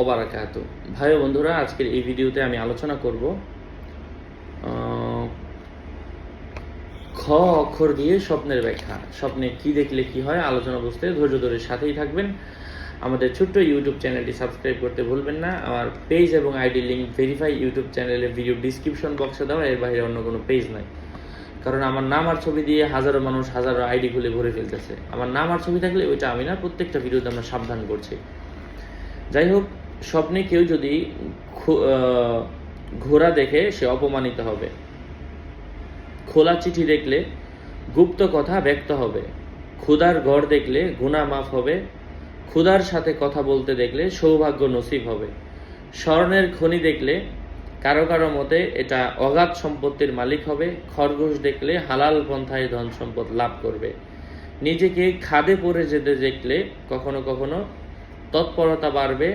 ওবারাকাত। ভাই বন্ধুরা, আজকের এই ভিডিওতে আমি আলোচনা করব খ অক্ষর দিয়ে স্বপ্নের ব্যাখ্যা। স্বপ্নে কি দেখলে কি হয়, আলোচনা বুঝতে ধৈর্য ধরে সাথেই থাকবেন। আমাদের ছোট্ট ইউটিউব চ্যানেলটি সাবস্ক্রাইব করতে ভুলবেন না। আমার পেজ এবং আইডি লিঙ্ক ভেরিফাই ইউটিউব চ্যানেলের ভিডিও ডিসক্রিপশন বক্সে দেওয়া, এর বাইরে অন্য কোনো পেজ নাই। কারণ আমার নাম আর ছবি দিয়ে হাজারো মানুষ হাজারো আইডি খুলে ভরে ফেলতেছে। আমার নাম আর ছবি থাকলে ওইটা আমি না, প্রত্যেকটা ভিডিওতে আমরা সাবধান করছি। যাই হোক স্বপ্নে কেউ যদি ঘোড়া দেখে সে অপমানিত হবে। খোলা চিঠি দেখলে গুপ্ত কথা ব্যক্ত হবে। ক্ষুধার ঘর দেখলে গুণা মাফ হবে। ক্ষুধার সাথে কথা বলতে দেখলে সৌভাগ্য নসিব হবে। স্বর্ণের খনি দেখলে কারও কারও মতে এটা অগাধ সম্পত্তির মালিক হবে। খরগোশ দেখলে হালাল পন্থায় ধন সম্পদ লাভ করবে। নিজেকে খাদে পড়ে যেতে দেখলে কখনো কখনো তৎপরতা বাড়বে